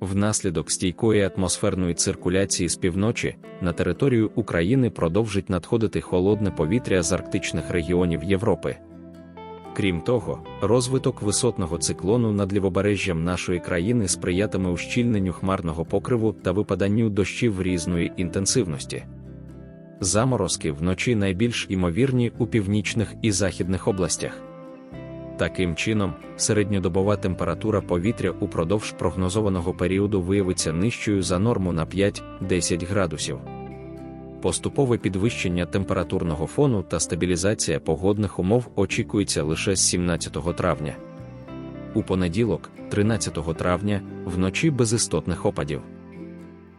Внаслідок стійкої атмосферної циркуляції з півночі на територію України продовжить надходити холодне повітря з арктичних регіонів Європи. Крім того, розвиток висотного циклону над лівобережжям нашої країни сприятиме ущільненню хмарного покриву та випаданню дощів різної інтенсивності. Заморозки вночі найбільш імовірні у північних і західних областях. Таким чином, середньодобова температура повітря упродовж прогнозованого періоду виявиться нижчою за норму на 5-10 градусів. Поступове підвищення температурного фону та стабілізація погодних умов очікується лише з 17 травня. У понеділок, 13 травня, вночі без істотних опадів.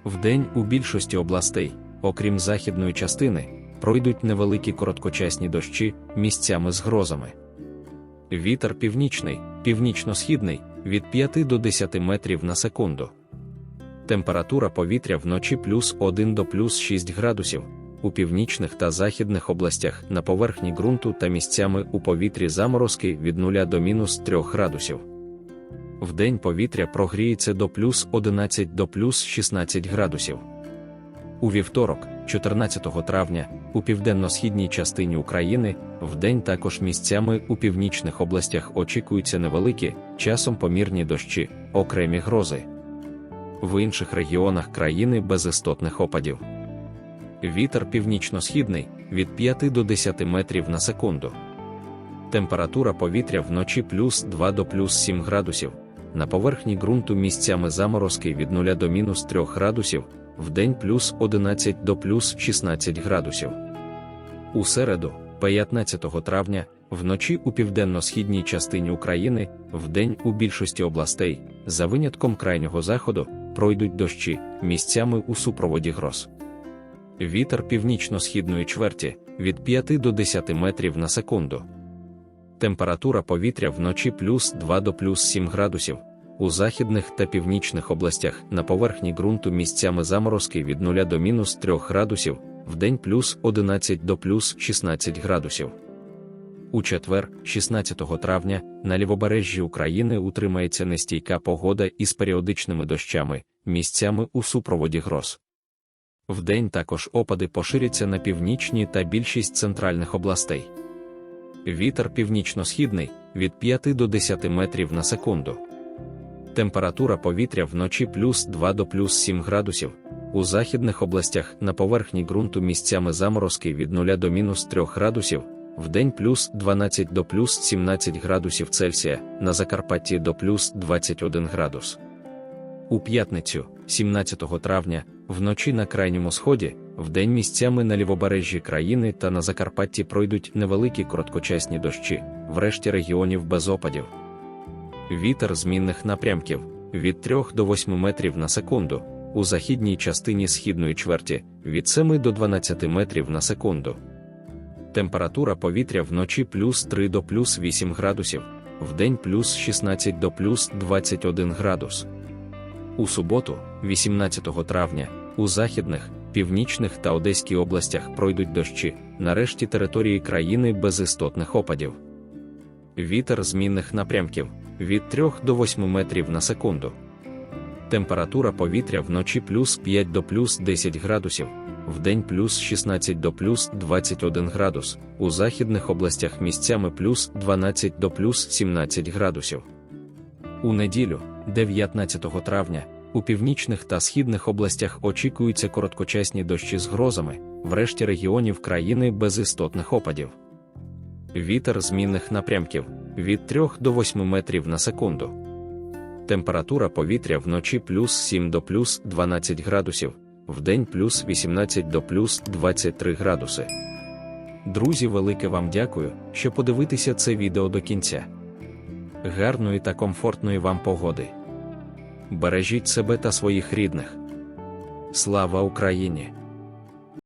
Вдень у більшості областей, окрім західної частини, пройдуть невеликі короткочасні дощі місцями з грозами. Вітер північний, північно-східний від 5 до 10 метрів на секунду. Температура повітря вночі плюс 1 до плюс 6 градусів, у північних та західних областях на поверхні ґрунту та місцями у повітрі заморозки від 0 до мінус 3 градусів. Вдень повітря прогріється до плюс 11 до плюс 16 градусів. У вівторок, 14 травня, у південно-східній частині України, вдень також місцями у північних областях очікуються невеликі, часом помірні дощі, окремі грози. В інших регіонах країни без істотних опадів. Вітер північно-східний від 5 до 10 метрів на секунду. Температура повітря вночі плюс 2 до плюс 7 градусів, на поверхні ґрунту місцями заморозки від 0 до мінус 3 градусів, вдень плюс 11 до плюс 16 градусів. У середу, 15 травня, вночі у південно-східній частині України, вдень у більшості областей, за винятком крайнього заходу, пройдуть дощі місцями у супроводі гроз. Вітер північно-східної чверті від 5 до 10 метрів на секунду. Температура повітря вночі плюс 2 до плюс 7 градусів, у західних та північних областях на поверхні ґрунту місцями заморозки від 0 до мінус 3 градусів, вдень плюс 11 до плюс 16 градусів. У четвер, 16 травня, на лівобережжі України утримається нестійка погода із періодичними дощами, місцями у супроводі гроз. Вдень також опади поширяться на північні та більшість центральних областей. Вітер північно-східний від 5 до 10 метрів на секунду. Температура повітря вночі плюс 2 до плюс 7 градусів, у західних областях на поверхні ґрунту місцями заморозки від 0 до мінус 3 градусів, вдень плюс 12 до плюс 17 градусів Цельсія, на Закарпатті до плюс 21 градус. У п'ятницю, 17 травня, вночі на крайньому сході, вдень місцями на лівобережжі країни та на Закарпатті пройдуть невеликі короткочасні дощі, врешті регіонів без опадів. Вітер змінних напрямків від 3 до 8 метрів на секунду, у західній частині східної чверті від 7 до 12 метрів на секунду. Температура повітря вночі плюс 3 до плюс 8 градусів, вдень плюс 16 до плюс 21 градус. У суботу, 18 травня, у західних, північних та Одеській областях пройдуть дощі, нарешті території країни без істотних опадів. Вітер змінних напрямків від 3 до 8 метрів на секунду. Температура повітря вночі плюс 5 до плюс 10 градусів, вдень плюс 16 до плюс 21 градус, у західних областях місцями плюс 12 до плюс 17 градусів. У неділю, 19 травня, у північних та східних областях очікуються короткочасні дощі з грозами, врешті регіонів країни без істотних опадів. Вітер змінних напрямків від 3 до 8 метрів на секунду. Температура повітря вночі плюс 7 до плюс 12 градусів, вдень плюс 18 до плюс 23 градуси. Друзі, велике вам дякую, що подивитися це відео до кінця. Гарної та комфортної вам погоди. Бережіть себе та своїх рідних. Слава Україні!